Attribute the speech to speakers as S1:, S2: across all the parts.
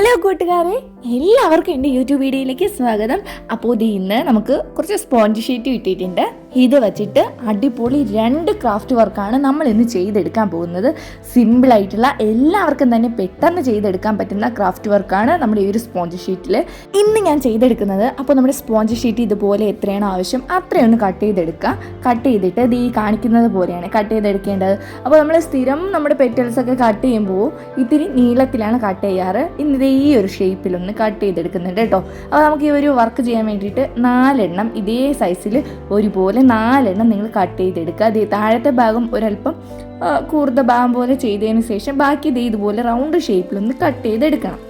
S1: Hello കൂട്ടുകാരെ എല്ലാവർക്കും എന്റെ യൂട്യൂബ് വീഡിയോയിലേക്ക് സ്വാഗതം. അപ്പോൾ ഇത് ഇന്ന് നമുക്ക് കുറച്ച് സ്പോഞ്ച് ഷീറ്റ് കിട്ടിയിട്ടുണ്ട് ഇത് വെച്ചിട്ട് അടിപൊളി രണ്ട് ക്രാഫ്റ്റ് വർക്കാണ് നമ്മൾ ഇന്ന് ചെയ്തെടുക്കാൻ പോകുന്നത്. സിമ്പിളായിട്ടുള്ള എല്ലാവർക്കും തന്നെ പെട്ടെന്ന് ചെയ്തെടുക്കാൻ പറ്റുന്ന ക്രാഫ്റ്റ് വർക്കാണ് നമ്മുടെ ഈ ഒരു സ്പോഞ്ച് ഷീറ്റിൽ ഇന്ന് ഞാൻ ചെയ്തെടുക്കുന്നത് അപ്പോൾ നമ്മുടെ സ്പോഞ്ച് ഷീറ്റ് ഇതുപോലെ എത്രയാണ് ആവശ്യം അത്രയൊന്ന് കട്ട് ചെയ്തെടുക്കുക കട്ട് ചെയ്തിട്ട് ഇത് ഈ കാണിക്കുന്നത് പോലെയാണ് കട്ട് ചെയ്തെടുക്കേണ്ടത്. അപ്പോൾ നമ്മൾ സ്ഥിരം നമ്മുടെ പെറ്റൽസൊക്കെ കട്ട് ചെയ്യുമ്പോൾ ഇത്തിരി നീളത്തിലാണ് കട്ട് ചെയ്യാറ്. ഇന്നിത് ഈ ഒരു ഷേപ്പിലൊന്ന് കട്ട് ചെയ്തെടുക്കുന്നുണ്ട് കേട്ടോ. അപ്പോൾ നമുക്ക് ഈ ഒരു വർക്ക് ചെയ്യാൻ വേണ്ടിയിട്ട് നാലെണ്ണം ഇതേ സൈസിൽ ഒരുപോലെ നാലെണ്ണം നിങ്ങൾ കട്ട് ചെയ്തെടുക്കുക. അതേ താഴത്തെ ഭാഗം ഒരല്പം കൂർത്ത ഭാഗം പോലെ ചെയ്തതിന് ശേഷം ബാക്കി ഇതേ ഇതുപോലെ റൗണ്ട് ഷേപ്പിലൊന്ന് കട്ട് ചെയ്തെടുക്കണം.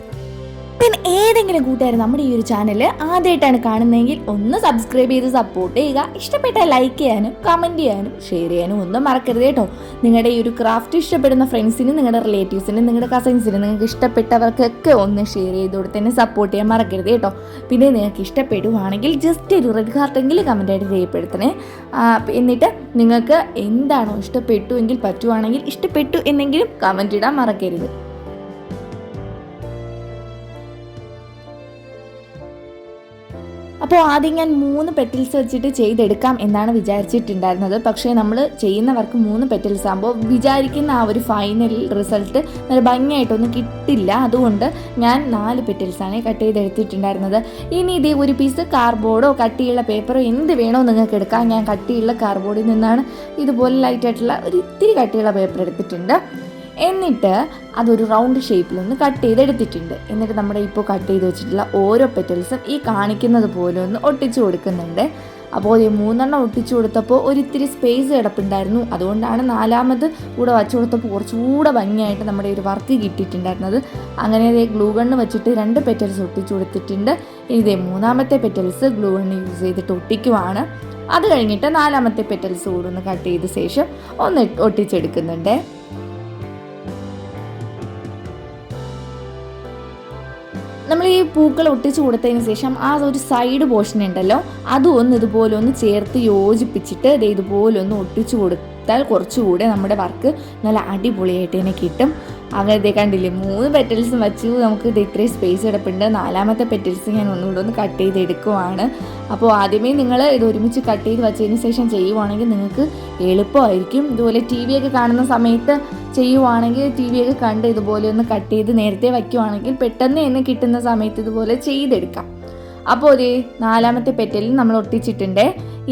S1: പിന്നെ ഏതെങ്കിലും കൂട്ടുകാർ നമ്മുടെ ഈ ഒരു ചാനൽ ആദ്യമായിട്ടാണ് കാണുന്നതെങ്കിൽ ഒന്ന് സബ്സ്ക്രൈബ് ചെയ്ത് സപ്പോർട്ട് ചെയ്യുക. ഇഷ്ടപ്പെട്ട ലൈക്ക് ചെയ്യാനും കമന്റ് ചെയ്യാനും ഷെയർ ചെയ്യാനും ഒന്നും മറക്കരുത് കേട്ടോ. നിങ്ങളുടെ ഈ ഒരു ക്രാഫ്റ്റ് ഇഷ്ടപ്പെടുന്ന ഫ്രണ്ട്സിനും നിങ്ങളുടെ റിലേറ്റീവ്സിനും നിങ്ങളുടെ കസിൻസിനും നിങ്ങൾക്ക് ഇഷ്ടപ്പെട്ടവർക്കൊക്കെ ഒന്ന് ഷെയർ ചെയ്ത് കൊടുത്ത് തന്നെ സപ്പോർട്ട് ചെയ്യാൻ മറക്കരുത് കേട്ടോ. പിന്നെ നിങ്ങൾക്ക് ഇഷ്ടപ്പെടുവാണെങ്കിൽ ജസ്റ്റ് ഒരു റെഡ് ഹാർട്ടെങ്കിലും കമന്റായിട്ട് രേഖപ്പെടുത്തണേ. എന്നിട്ട് നിങ്ങൾക്ക് എന്താണോ ഇഷ്ടപ്പെട്ടു എങ്കിൽ പറ്റുവാണെങ്കിൽ ഇഷ്ടപ്പെട്ടു എന്നെങ്കിലും കമന്റ് ഇടാൻ മറക്കരുത്. അപ്പോൾ ആദ്യം ഞാൻ മൂന്ന് പെറ്റൽസ് വെച്ചിട്ട് ചെയ്തെടുക്കാം എന്നാണ് വിചാരിച്ചിട്ടുണ്ടായിരുന്നത്. പക്ഷേ നമ്മൾ ചെയ്യുന്നവർക്ക് മൂന്ന് പെറ്റൽസ് ആകുമ്പോൾ വിചാരിക്കുന്ന ആ ഒരു ഫൈനൽ റിസൾട്ട് നല്ല ഭംഗിയായിട്ടൊന്നും കിട്ടില്ല. അതുകൊണ്ട് ഞാൻ നാല് പെറ്റൽസാണ് കട്ട് ചെയ്തെടുത്തിട്ടുണ്ടായിരുന്നത്. ഇനി ഇതേ ഒരു പീസ് കാർഡ്ബോർഡോ കട്ടിയുള്ള പേപ്പറോ എന്ത് വേണോ നിങ്ങൾക്ക് എടുക്കാം. ഞാൻ കട്ടിയുള്ള കാർഡ്ബോർഡിൽ നിന്നാണ് ഇതുപോലെ ലൈറ്റായിട്ടുള്ള ഒരു ഇത്തിരി കട്ടിയുള്ള പേപ്പർ എടുത്തിട്ടുണ്ട്. എന്നിട്ട് അതൊരു റൗണ്ട് ഷേപ്പിൽ ഷേപ്പിലൊന്ന് കട്ട് ചെയ്തെടുത്തിട്ടുണ്ട്. എന്നിട്ട് നമ്മുടെ ഇപ്പോൾ കട്ട് ചെയ്ത് വെച്ചിട്ടുള്ള ഓരോ പെറ്റൽസും ഈ കാണിക്കുന്നത് പോലെ ഒന്ന് ഒട്ടിച്ചു കൊടുക്കുന്നുണ്ട്. അപ്പോൾ ഈ മൂന്നെണ്ണം ഒട്ടിച്ചു കൊടുത്തപ്പോൾ ഒരിത്തിരി സ്പേസ് കിടപ്പുണ്ടായിരുന്നു. അതുകൊണ്ടാണ് നാലാമത് കൂടെ വച്ചു കൊടുത്തപ്പോൾ കുറച്ചുകൂടെ ഭംഗിയായിട്ട് നമ്മുടെ ഒരു വർക്ക് കിട്ടിയിട്ടുണ്ടായിരുന്നത്. അങ്ങനെ ഇതേ ഗ്ലൂ ഗണ്ണ് വെച്ചിട്ട് രണ്ട് പെറ്റൽസ് ഒട്ടിച്ചു കൊടുത്തിട്ടുണ്ട്. ഇനി ഇതേ മൂന്നാമത്തെ പെറ്റൽസ് ഗ്ലൂ ഗണ്ണ് യൂസ് ചെയ്തിട്ട് ഒട്ടിക്കുവാണ്. അത് കഴിഞ്ഞിട്ട് നാലാമത്തെ പെറ്റൽസ് കൂടെ ഒന്ന് കട്ട് ചെയ്ത ശേഷം ഒന്ന് ഒട്ടിച്ചെടുക്കുന്നുണ്ട്. നമ്മൾ ഈ പൂക്കൾ ഒട്ടിച്ച് കൊടുത്തതിന് ശേഷം ആ ഒരു സൈഡ് പോർഷൻ ഉണ്ടല്ലോ അതും ഒന്ന് ഇതുപോലെ ഒന്ന് ചേർത്ത് യോജിപ്പിച്ചിട്ട് ഇതുപോലെ ഒന്ന് ഒട്ടിച്ചു കൊടുത്താൽ കുറച്ചുകൂടെ നമ്മുടെ വർക്ക് നല്ല അടിപൊളിയായിട്ട് തന്നെ കിട്ടും. അങ്ങനെ ദേ കണ്ടില്ലേ? മൂന്ന് പെറ്റൽസ് വെച്ചു നമുക്ക് ഇത് ഇത്രയും സ്പേസ് കിടപ്പുണ്ട്. നാലാമത്തെ പെറ്റൽസ് ഞാൻ ഒന്നുകൂടെ ഒന്ന് കട്ട് ചെയ്ത് എടുക്കുവാണ് അപ്പോൾ ആദ്യമേ നിങ്ങൾ ഇത് ഒരുമിച്ച് കട്ട് ചെയ്ത് വെച്ചതിന് ശേഷം ചെയ്യുവാണെങ്കിൽ നിങ്ങൾക്ക് എളുപ്പമായിരിക്കും. ഇതുപോലെ ടി വി ഒക്കെ കാണുന്ന സമയത്ത് ചെയ്യുവാണെങ്കിൽ ടി വി ഒക്കെ കണ്ട് ഇതുപോലെ ഒന്ന് കട്ട് ചെയ്ത് നേരത്തെ വയ്ക്കുവാണെങ്കിൽ പെട്ടെന്ന് തന്നെ കിട്ടുന്ന സമയത്ത് ഇതുപോലെ ചെയ്തെടുക്കാം. അപ്പോൾ ഒരു നാലാമത്തെ പെറ്റലിൽ നമ്മൾ ഒട്ടിച്ചിട്ടുണ്ട്.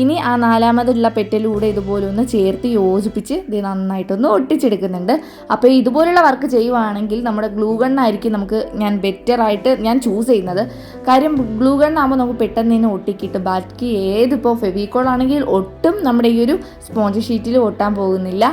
S1: ഇനി ആ നാലാമതുള്ള പെറ്റലൂടെ ഇതുപോലെ ഒന്ന് ചേർത്ത് യോജിപ്പിച്ച് ഇത് നന്നായിട്ടൊന്ന് ഒട്ടിച്ചെടുക്കുന്നുണ്ട്. അപ്പോൾ ഇതുപോലുള്ള വർക്ക് ചെയ്യുവാണെങ്കിൽ നമ്മുടെ ഗ്ലൂ ഗണ്ണായിരിക്കും നമുക്ക് ഞാൻ ബെറ്റർ ആയിട്ട് ഞാൻ ചൂസ് ചെയ്യുന്നത്. കാര്യം ഗ്ലൂ ഗണ്ണാകുമ്പോൾ നമുക്ക് പെട്ടെന്ന് തന്നെ ഒട്ടിക്കിട്ട്. ബാക്കി ഏതിപ്പോൾ ഫെവിക്കോൾ ആണെങ്കിൽ ഒട്ടും നമ്മുടെ ഈ ഒരു സ്പോഞ്ച് ഷീറ്റിൽ ഒട്ടാൻ പോകുന്നില്ല.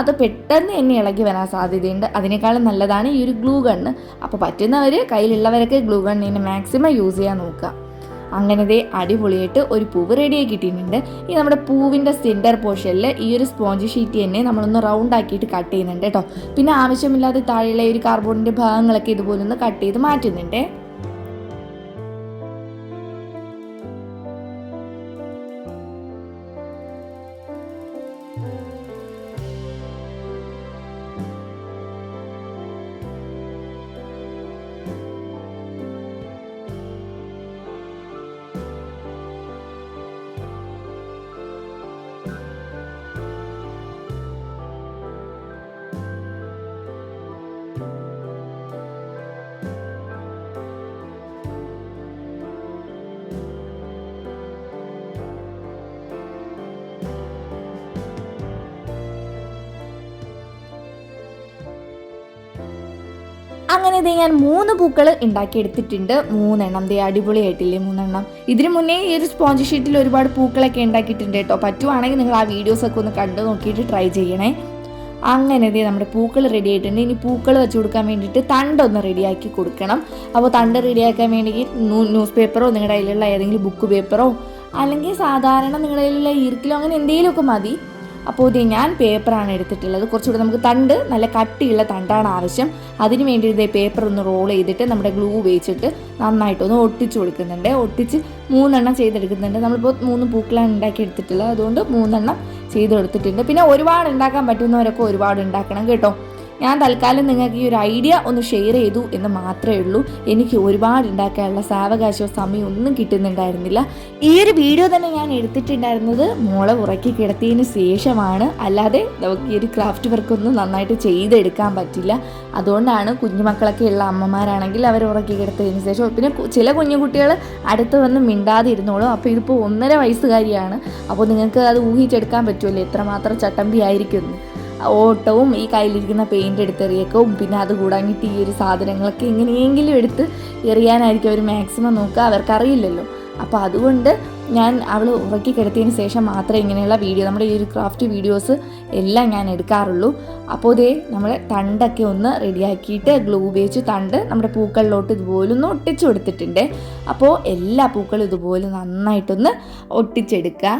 S1: അത് പെട്ടെന്ന് തന്നെ ഇളകി വരാൻ സാധ്യതയുണ്ട്. അതിനേക്കാളും നല്ലതാണ് ഈ ഒരു ഗ്ലൂ ഗണ്ണ്. അപ്പോൾ പറ്റുന്നവർ കയ്യിലുള്ളവരൊക്കെ ഗ്ലൂ ഗണ്ണിന് മാക്സിമം യൂസ് ചെയ്യാൻ നോക്കുക. അങ്ങനെ ദേ അടിപൊളിയായിട്ട് ഒരു പൂവ് റെഡിയായി കിട്ടിയിട്ടുണ്ട്. ഈ നമ്മുടെ പൂവിന്റെ സെന്റർ പോർഷനിൽ ഈ ഒരു സ്പോഞ്ച് ഷീറ്റ് തന്നെ നമ്മളൊന്ന് റൗണ്ട് ആക്കിയിട്ട് കട്ട് ചെയ്യുന്നുണ്ട് കേട്ടോ. പിന്നെ ആവശ്യമില്ലാതെ താഴെയുള്ള ഈ ഒരു കാർബോർഡിന്റെ ഭാഗങ്ങളൊക്കെ ഇതുപോലെ ഒന്ന് കട്ട് ചെയ്ത് മാറ്റുന്നുണ്ട്. അങ്ങനെ ഇത് ഞാൻ മൂന്ന് പൂക്കൾ ഉണ്ടാക്കിയെടുത്തിട്ടുണ്ട്. മൂന്നെണ്ണം. ദേ അടിപൊളിയായിട്ടില്ലേ മൂന്നെണ്ണം. ഇതിനു മുന്നേ ഈ ഒരു സ്പോഞ്ച് ഷീറ്റിൽ ഒരുപാട് പൂക്കളൊക്കെ ഉണ്ടാക്കിയിട്ടുണ്ട് കേട്ടോ. പറ്റുവാണെങ്കിൽ നിങ്ങൾ ആ വീഡിയോസ് ഒക്കെ ഒന്ന് കണ്ടു നോക്കിയിട്ട് ട്രൈ ചെയ്യണേ. അങ്ങനെ ഇതേ നമ്മുടെ പൂക്കൾ റെഡി ആയിട്ടുണ്ട്. ഇനി പൂക്കൾ വെച്ച് കൊടുക്കാൻ വേണ്ടിയിട്ട് തണ്ടൊന്ന് റെഡിയാക്കി കൊടുക്കണം. അപ്പോൾ തണ്ട് റെഡിയാക്കാൻ വേണ്ടി ന്യൂസ് പേപ്പറോ നിങ്ങളുടെ കയ്യിലുള്ള ഏതെങ്കിലും ബുക്ക് പേപ്പറോ അല്ലെങ്കിൽ സാധാരണ നിങ്ങളുടെ കയ്യിലുള്ള ഈർക്കിലോ അങ്ങനെ എന്തെങ്കിലുമൊക്കെ മതി. അപ്പോൾ ഇത് ഞാൻ പേപ്പറാണ് എടുത്തിട്ടുള്ളത്. കുറച്ചുകൂടെ നമുക്ക് തണ്ട് നല്ല കട്ടിയുള്ള തണ്ടാണ് ആവശ്യം. അതിന് വേണ്ടി ഇതേ പേപ്പർ ഒന്ന് റോൾ ചെയ്തിട്ട് നമ്മുടെ ഗ്ലൂ ഉപയോഗിച്ചിട്ട് നന്നായിട്ടൊന്ന് ഒട്ടിച്ചു കൊടുക്കുന്നുണ്ട്. ഒട്ടിച്ച് മൂന്നെണ്ണം ചെയ്തെടുക്കുന്നുണ്ട്. നമ്മളിപ്പോൾ മൂന്ന് പൂക്കളാണ് ഉണ്ടാക്കി എടുത്തിട്ടുള്ളത് അതുകൊണ്ട് മൂന്നെണ്ണം ചെയ്തെടുത്തിട്ടുണ്ട്. പിന്നെ ഒരുപാട് ഉണ്ടാക്കാൻ പറ്റുന്നവരൊക്കെ ഒരുപാട് ഉണ്ടാക്കണം കേട്ടോ. ഞാൻ തൽക്കാലം നിങ്ങൾക്ക് ഈ ഒരു ഐഡിയ ഒന്ന് ഷെയർ ചെയ്തു എന്ന് മാത്രമേ ഉള്ളൂ. എനിക്ക് ഒരുപാട് ഉണ്ടാക്കാനുള്ള സാവകാശവും സമയം ഒന്നും കിട്ടുന്നുണ്ടായിരുന്നില്ല. ഈ ഒരു വീഡിയോ തന്നെ ഞാൻ എടുത്തിട്ടുണ്ടായിരുന്നത് മോളെ ഉറക്കി കിടത്തിയതിന് ശേഷമാണ്. അല്ലാതെ നമുക്ക് ഈ ഒരു ക്രാഫ്റ്റ് വർക്കൊന്നും നന്നായിട്ട് ചെയ്തെടുക്കാൻ പറ്റില്ല. അതുകൊണ്ടാണ് കുഞ്ഞുമക്കളൊക്കെ ഉള്ള അമ്മമാരാണെങ്കിൽ അവർ ഉറക്കി കിടത്തിയതിന് ശേഷം പിന്നെ ചില കുഞ്ഞു കുട്ടികൾ അടുത്ത് വന്ന് മിണ്ടാതെ ഇരുന്നോളും അപ്പോൾ ഇതിപ്പോൾ ഒന്നര വയസ്സുകാരിയാണ്. അപ്പോൾ നിങ്ങൾക്ക് അത് ഊഹിച്ചെടുക്കാൻ പറ്റുമല്ലോ? എത്രമാത്രം ചട്ടമ്പി ആയിരിക്കും. ഓട്ടവും ഈ കയ്യിലിരിക്കുന്ന പെയിന്റ് എടുത്തെറിയക്കവും പിന്നെ അത് കൂടാഞ്ഞിട്ട് ഈ ഒരു സാധനങ്ങളൊക്കെ എങ്ങനെയെങ്കിലും എടുത്ത് എറിയാനായിരിക്കും അവർ മാക്സിമം നോക്കുക. അവർക്കറിയില്ലല്ലോ. അപ്പോൾ അതുകൊണ്ട് ഞാൻ അവൾ ഉറക്കി കിടത്തിയതിന് ശേഷം മാത്രമേ ഇങ്ങനെയുള്ള വീഡിയോ നമ്മുടെ ഈ ഒരു ക്രാഫ്റ്റ് വീഡിയോസ് എല്ലാം ഞാൻ എടുക്കാറുള്ളൂ. അപ്പോൾ ഇതേ നമ്മൾ തണ്ടൊക്കെ ഒന്ന് റെഡിയാക്കിയിട്ട് ഗ്ലൂ ഉപയോഗിച്ച് തണ്ട് നമ്മുടെ പൂക്കളിലോട്ട് ഇതുപോലെ ഒന്ന് ഒട്ടിച്ചു കൊടുത്തിട്ടുണ്ട്. അപ്പോൾ എല്ലാ പൂക്കളും ഇതുപോലെ നന്നായിട്ടൊന്ന് ഒട്ടിച്ചെടുക്കുക.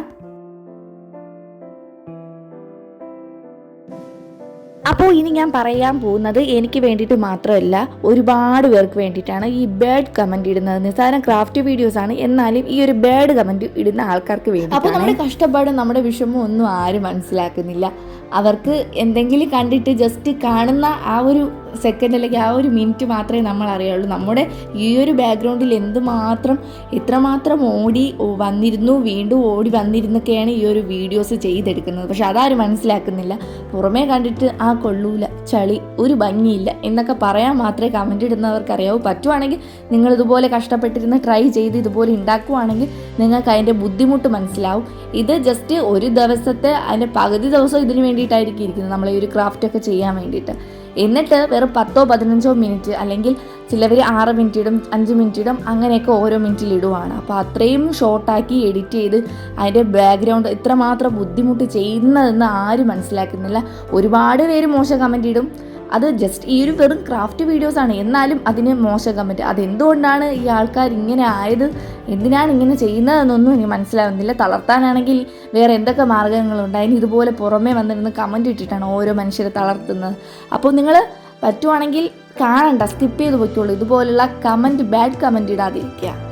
S1: അപ്പോൾ ഇനി ഞാൻ പറയാൻ പോകുന്നത് എനിക്ക് വേണ്ടിയിട്ട് മാത്രമല്ല ഒരുപാട് പേർക്ക് വേണ്ടിയിട്ടാണ് ഈ ബേഡ് കമന്റ് ഇടുന്നത്. നിസ്സാരം ക്രാഫ്റ്റ് വീഡിയോസ് ആണ്. എന്നാലും ഈ ഒരു ബേഡ് കമന്റ് ഇടുന്ന ആൾക്കാർക്ക് വേണ്ടി അപ്പോൾ നമ്മുടെ കഷ്ടപ്പാടും നമ്മുടെ വിഷമവും ഒന്നും ആരും മനസ്സിലാക്കുന്നില്ല. അവർക്ക് എന്തെങ്കിലും കണ്ടിട്ട് ജസ്റ്റ് കാണുന്ന ആ ഒരു സെക്കൻഡ് അല്ലെങ്കിൽ ആ ഒരു മിനിറ്റ് മാത്രമേ നമ്മൾ അറിയുള്ളൂ. നമ്മുടെ ഈ ഒരു ബാക്ക്ഗ്രൗണ്ടിൽ എന്തുമാത്രം എത്രമാത്രം ഓടി വന്നിരുന്നു വീണ്ടും ഓടി വന്നിരുന്നൊക്കെയാണ് ഈ ഒരു വീഡിയോസ് ചെയ്തെടുക്കുന്നത്. പക്ഷെ അതാരും മനസ്സിലാക്കുന്നില്ല. പുറമേ കണ്ടിട്ട് ആ കൊള്ളൂല ചളി ഒരു ഭംഗിയില്ല എന്നൊക്കെ പറയാൻ മാത്രമേ കമന്റ് ഇടുന്നവർക്ക് അറിയാവൂ. പറ്റുവാണെങ്കിൽ നിങ്ങൾ ഇതുപോലെ കഷ്ടപ്പെട്ടിരുന്ന് ട്രൈ ചെയ്ത് ഇതുപോലെ ഉണ്ടാക്കുവാണെങ്കിൽ നിങ്ങൾക്ക് അതിന്റെ ബുദ്ധിമുട്ട് മനസ്സിലാവും. ഇത് ജസ്റ്റ് ഒരു ദിവസത്തെ അതിന്റെ പകുതി ദിവസം ഇതിന് വേണ്ടിയിട്ടായിരിക്കും ഇരിക്കുന്നത്. നമ്മൾ ഈ ഒരു ക്രാഫ്റ്റ് ഒക്കെ ചെയ്യാൻ വേണ്ടിയിട്ട്. എന്നിട്ട് വെറും പത്തോ പതിനഞ്ചോ മിനിറ്റ് അല്ലെങ്കിൽ ചിലവർ ആറ് മിനിറ്റ് ഇടും അഞ്ച് മിനിറ്റ് ഇടും അങ്ങനെയൊക്കെ ഓരോ മിനിറ്റിൽ ഇടുവാണ്. അപ്പോൾ അത്രയും ഷോർട്ടാക്കി എഡിറ്റ് ചെയ്ത് അതിന്റെ ബാക്ക്ഗ്രൗണ്ട് ഇത്രമാത്രം ബുദ്ധിമുട്ട് ചെയ്യുന്നതെന്ന് ആരും മനസ്സിലാക്കുന്നില്ല. ഒരുപാട് പേര് മോശം കമന്റ് ഇടും. അത് ജസ്റ്റ് ഈ ഒരു വെറും ക്രാഫ്റ്റ് വീഡിയോസ് ആണ്. എന്നാലും അതിന് മോശം കമന്റ് അതെന്തുകൊണ്ടാണ് ഈ ആൾക്കാർ ഇങ്ങനെ ആയത്? എന്തിനാണ് ഇങ്ങനെ ചെയ്യുന്നതെന്നൊന്നും എനിക്ക് മനസ്സിലാവുന്നില്ല. തളർത്താനാണെങ്കിൽ വേറെ എന്തൊക്കെ മാർഗങ്ങളുണ്ട്? അതിന് ഇതുപോലെ പുറമേ വന്നിരുന്ന് കമന്റ് ഇട്ടിട്ടാണ് ഓരോ മനുഷ്യരെ തളർത്തുന്നത്. അപ്പോൾ നിങ്ങൾ പറ്റുവാണെങ്കിൽ കാണണ്ട. സ്കിപ്പ് ചെയ്ത് പോയിക്കോളൂ. ഇതുപോലുള്ള കമന്റ് ബാഡ് കമന്റ് ഇടാതിരിക്കുക.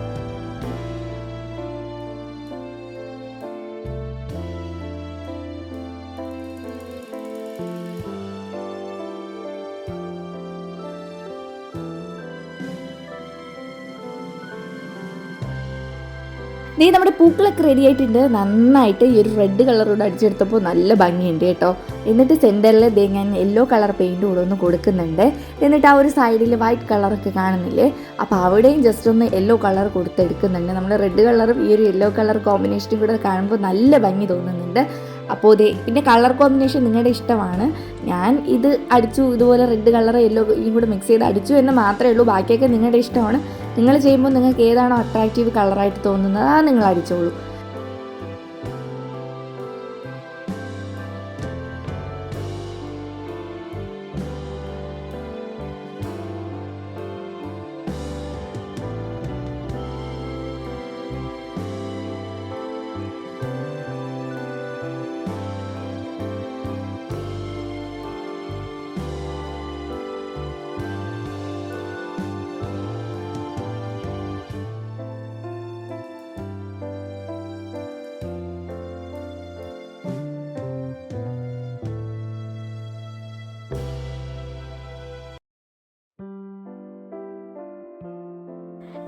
S1: നീ നമ്മുടെ പൂക്കളൊക്കെ റെഡി ആയിട്ടുണ്ട്. നന്നായിട്ട് ഈ ഒരു റെഡ് കളറോട് അടിച്ചെടുത്തപ്പോൾ നല്ല ഭംഗിയുണ്ട് കേട്ടോ. എന്നിട്ട് സെന്ററിൽ ദേ ഞാൻ യെല്ലോ കളർ പെയിന്റ് കൂടെ ഒന്ന് കൊടുക്കുന്നുണ്ട്. എന്നിട്ട് ആ ഒരു സൈഡിൽ വൈറ്റ് കളറൊക്കെ കാണുന്നില്ലേ? അപ്പോൾ അവിടെയും ജസ്റ്റ് ഒന്ന് യെല്ലോ കളർ കൊടുത്തെടുക്കുന്നുണ്ട് നമ്മൾ റെഡ് കളറും ഈ ഒരു യെല്ലോ കളർ കോമ്പിനേഷനും കൂടെ കാണുമ്പോൾ നല്ല ഭംഗി തോന്നുന്നുണ്ട്. അപ്പോൾ ഇതേ പിന്നെ കളർ കോമ്പിനേഷൻ നിങ്ങളുടെ ഇഷ്ടമാണ്. ഞാൻ ഇത് അടിച്ചു ഇതുപോലെ റെഡ് കളർ യെല്ലോ ഇതും കൂടെ മിക്സ് ചെയ്ത് അടിച്ചു എന്ന് മാത്രമേ ഉള്ളൂ. ബാക്കിയൊക്കെ നിങ്ങളുടെ ഇഷ്ടമാണ്. നിങ്ങൾ ചെയ്യുമ്പോൾ നിങ്ങൾക്ക് ഏതാണോ അട്രാക്റ്റീവ് കളറായിട്ട് തോന്നുന്നത് ആ നിങ്ങൾ അടിച്ചോളൂ.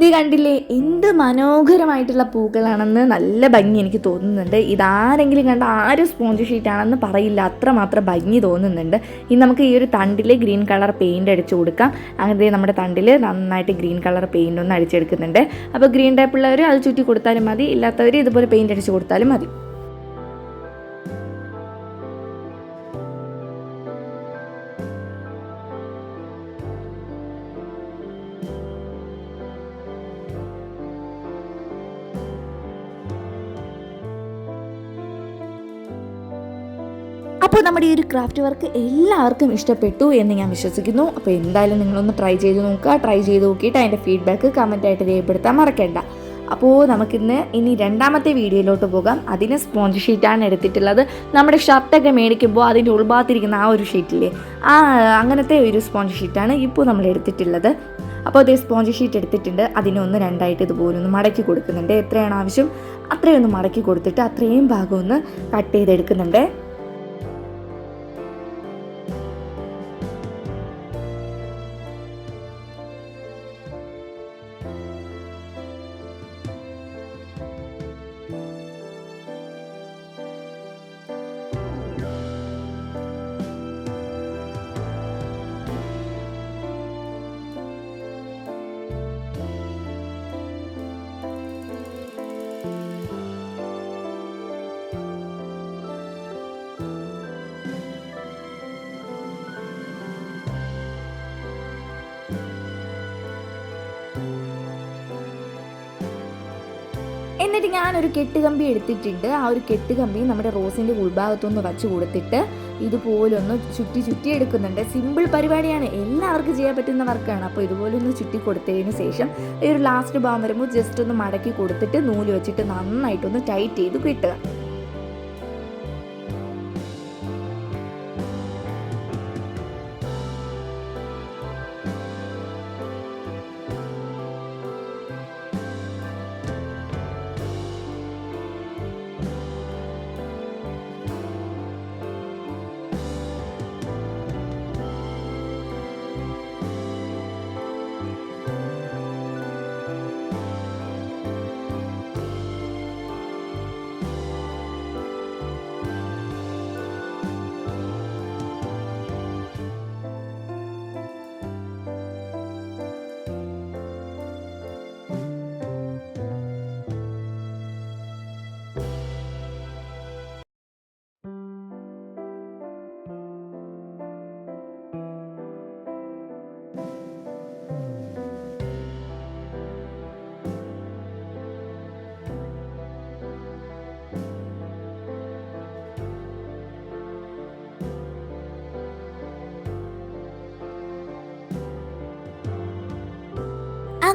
S1: ഇത് കണ്ടില്ലേ? എന്ത് മനോഹരമായിട്ടുള്ള പൂക്കളാണെന്ന് നല്ല ഭംഗി എനിക്ക് തോന്നുന്നുണ്ട്. ഇതാരെങ്കിലും കണ്ട ആരും സ്പോഞ്ച് ഷീറ്റാണെന്ന് പറയില്ല. അത്രമാത്രം ഭംഗി തോന്നുന്നുണ്ട്. ഇനി നമുക്ക് ഈ ഒരു തണ്ടിൽ ഗ്രീൻ കളർ പെയിന്റ് അടിച്ചു കൊടുക്കാം. അങ്ങനെ നമ്മുടെ തണ്ടിൽ നന്നായിട്ട് ഗ്രീൻ കളർ പെയിന്റ് ഒന്ന് അടിച്ചെടുക്കുന്നുണ്ട്. അപ്പോൾ ഗ്രീൻ ടൈപ്പ് ഉള്ളവർ അത് ചുറ്റി കൊടുത്താലും മതി. ഇല്ലാത്തവർ ഇതുപോലെ പെയിന്റ് അടിച്ച് കൊടുത്താലും മതി. അപ്പോൾ നമ്മുടെ ഈ ഒരു ക്രാഫ്റ്റ് വർക്ക് എല്ലാവർക്കും ഇഷ്ടപ്പെട്ടു എന്ന് ഞാൻ വിശ്വസിക്കുന്നു. അപ്പോൾ എന്തായാലും നിങ്ങളൊന്ന് ട്രൈ ചെയ്ത് നോക്കുക. ട്രൈ ചെയ്ത് നോക്കിയിട്ട് അതിന്റെ ഫീഡ്ബാക്ക് കമന്റായിട്ട് രേഖപ്പെടുത്താൻ മറക്കണ്ട. അപ്പോൾ നമുക്കിന്ന് ഇനി രണ്ടാമത്തെ വീഡിയോയിലോട്ട് പോകാം. അതിന് സ്പോഞ്ച് ഷീറ്റാണ് എടുത്തിട്ടുള്ളത്. നമ്മുടെ ഷർട്ടൊക്കെ മേടിക്കുമ്പോൾ അതിന്റെ ഉൾഭാഗത്തിരിക്കുന്ന ആ ഒരു ഷീറ്റില്ലേ ആ അങ്ങനത്തെ ഒരു സ്പോഞ്ച് ഷീറ്റാണ് ഇപ്പോൾ നമ്മൾ എടുത്തിട്ടുള്ളത്. അപ്പോൾ അതേ സ്പോഞ്ച് ഷീറ്റ് എടുത്തിട്ടുണ്ട്. അതിനൊന്ന് രണ്ടായിട്ട് ഇതുപോലെ ഒന്ന് മടക്കി കൊടുക്കുന്നുണ്ട്. എത്രയാണ് ആവശ്യം? അത്രയൊന്ന് മടക്കി കൊടുത്തിട്ട് അത്രയും ഭാഗം ഒന്ന് കട്ട് ചെയ്തെടുക്കുന്നുണ്ട്. എന്നിട്ട് ഞാനൊരു കെട്ടുകമ്പി എടുത്തിട്ടുണ്ട്. ആ ഒരു കെട്ടുകമ്പി നമ്മുടെ റോസിന്റെ ഉൾഭാഗത്തുനിന്ന് വച്ച് കൊടുത്തിട്ട് ഇതുപോലൊന്ന് ചുറ്റി ചുറ്റി എടുക്കുന്നുണ്ട് സിമ്പിൾ പരിപാടിയാണ്. എല്ലാവർക്കും ചെയ്യാൻ പറ്റുന്ന വർക്കാണ്. അപ്പോൾ ഇതുപോലെ ഒന്ന് ചുറ്റി കൊടുത്തതിന് ശേഷം ഈ ഒരു ലാസ്റ്റ് ഭാഗം വരുമ്പോൾ ജസ്റ്റ് ഒന്ന് മടക്കി കൊടുത്തിട്ട് നൂൽ വെച്ചിട്ട് നന്നായിട്ടൊന്ന് ടൈറ്റ് ചെയ്ത് കിട്ടുക.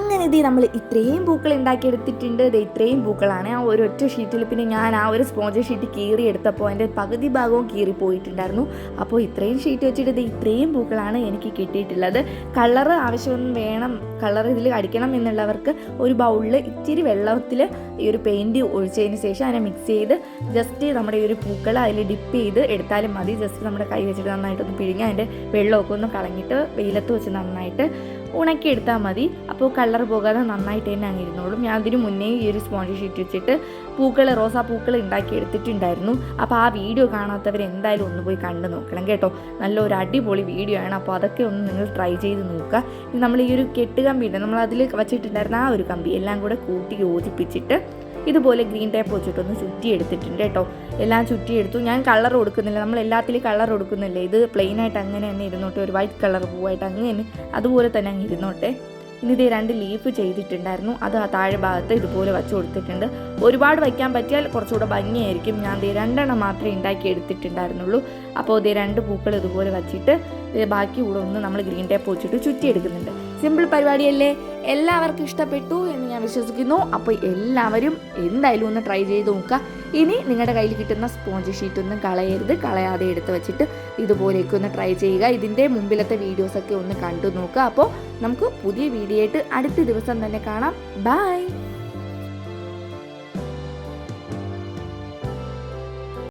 S1: അങ്ങനെ ഇത് നമ്മൾ ഇത്രയും പൂക്കൾ ഉണ്ടാക്കിയെടുത്തിട്ടുണ്ട്. ഇത് ഇത്രയും പൂക്കളാണ്. ആ ഒരു ഒറ്റ ഷീറ്റിൽ പിന്നെ ഞാൻ ആ ഒരു സ്പോഞ്ച് ഷീറ്റ് കീറി എടുത്തപ്പോൾ അതിന്റെ പകുതി ഭാഗവും കീറി പോയിട്ടുണ്ടായിരുന്നു. അപ്പോൾ ഇത്രയും ഷീറ്റ് വെച്ചിട്ട് ഇത് ഇത്രയും പൂക്കളാണ് എനിക്ക് കിട്ടിയിട്ടുള്ളത്. കളർ ആവശ്യമൊന്നും വേണം കളർ ഇതിൽ അടിക്കണം എന്നുള്ളവർക്ക് ഒരു ബൗളിൽ ഇത്തിരി വെള്ളത്തിൽ ഈ ഒരു പെയിന്റ് ഒഴിച്ചതിന് ശേഷം അതിനെ മിക്സ് ചെയ്ത് ജസ്റ്റ് നമ്മുടെ ഈ ഒരു പൂക്കൾ അതിൽ ഡിപ്പ് ചെയ്ത് എടുത്താലും മതി. ജസ്റ്റ് നമ്മുടെ കൈ വെച്ചിട്ട് നന്നായിട്ടൊന്ന് പിഴിഞ്ഞ് അതിന്റെ വെള്ളമൊക്കെ ഒന്ന് കളഞ്ഞിട്ട് വെയിലത്ത് വെച്ച് നന്നായിട്ട് ഉണക്കിയെടുത്താൽ മതി. അപ്പോൾ കളർ പോകാതെ നന്നായിട്ട് തന്നെ അങ്ങ് ഇരുന്നോളും. ഞാൻ അതിന് മുന്നേ ഈ ഒരു സ്പോഞ്ച് ഷീറ്റ് വെച്ചിട്ട് പൂക്കൾ റോസാ പൂക്കൾ ഉണ്ടാക്കി എടുത്തിട്ടുണ്ടായിരുന്നു. അപ്പോൾ ആ വീഡിയോ കാണാത്തവർ എന്തായാലും ഒന്ന് പോയി കണ്ടു നോക്കണം കേട്ടോ. നല്ലൊരു അടിപൊളി വീഡിയോ ആണ്. അപ്പോൾ അതൊക്കെ ഒന്ന് നിങ്ങൾ ട്രൈ ചെയ്ത് നോക്കുക. നമ്മൾ ഈ ഒരു കെട്ടുകമ്പി ഉണ്ട് നമ്മൾ അതിൽ വച്ചിട്ടുണ്ടായിരുന്ന ആ ഒരു കമ്പി എല്ലാം കൂടെ കൂട്ടി യോജിപ്പിച്ചിട്ട് ഇതുപോലെ ഗ്രീൻ ടേപ്പ് വെച്ചിട്ടൊന്ന് ചുറ്റി എടുത്തിട്ടുണ്ട് കേട്ടോ. എല്ലാം ചുറ്റി എടുത്തു ഞാൻ കളർ കൊടുക്കുന്നില്ല. നമ്മൾ എല്ലാത്തിലും കളർ കൊടുക്കുന്നില്ല? ഇത് പ്ലെയിൻ ആയിട്ട് അങ്ങനെ തന്നെ ഇരുന്നോട്ടെ. ഒരു വൈറ്റ് കളർ പൂവായിട്ട് അങ്ങനെ അതുപോലെ തന്നെ അങ്ങ് ഇരുന്നോട്ടെ. ഇനി ഇത് രണ്ട് ലീഫ് ചെയ്തിട്ടുണ്ടായിരുന്നു. അത് ആ താഴെ ഭാഗത്ത് ഇതുപോലെ വച്ച് കൊടുത്തിട്ടുണ്ട്. ഒരുപാട് വയ്ക്കാൻ പറ്റിയാൽ കുറച്ചുകൂടെ ഭംഗിയായിരിക്കും. ഞാൻ ദേ രണ്ടെണ്ണം മാത്രമേ ഉണ്ടാക്കി എടുത്തിട്ടുണ്ടായിരുന്നുള്ളൂ. അപ്പോൾ ദേ രണ്ട് പൂക്കൾ ഇതുപോലെ വച്ചിട്ട് ബാക്കി കൂടെ ഒന്ന് നമ്മൾ ഗ്രീൻ ടേപ്പ് വെച്ചിട്ട് ചുറ്റി എടുക്കുന്നുണ്ട് സിമ്പിൾ പരിപാടിയല്ലേ? എല്ലാവർക്കും ഇഷ്ടപ്പെട്ടു എന്ന് ഞാൻ വിശ്വസിക്കുന്നു. അപ്പോൾ എല്ലാവരും എന്തായാലും ഒന്ന് ട്രൈ ചെയ്ത് നോക്കുക. ഇനി നിങ്ങളുടെ കയ്യിൽ കിട്ടുന്ന സ്പോഞ്ച് ഷീറ്റ് ഒന്നും കളയരുത്. കളയാതെ എടുത്ത് വെച്ചിട്ട് ഇതുപോലെയൊക്കെ ഒന്ന് ട്രൈ ചെയ്യുക. ഇതിന്റെ മുമ്പിലത്തെ വീഡിയോസൊക്കെ ഒന്ന് കണ്ടു നോക്കുക. അപ്പോൾ നമുക്ക് പുതിയ വീഡിയോ ആയിട്ട് അടുത്ത ദിവസം തന്നെ കാണാം. ബൈ!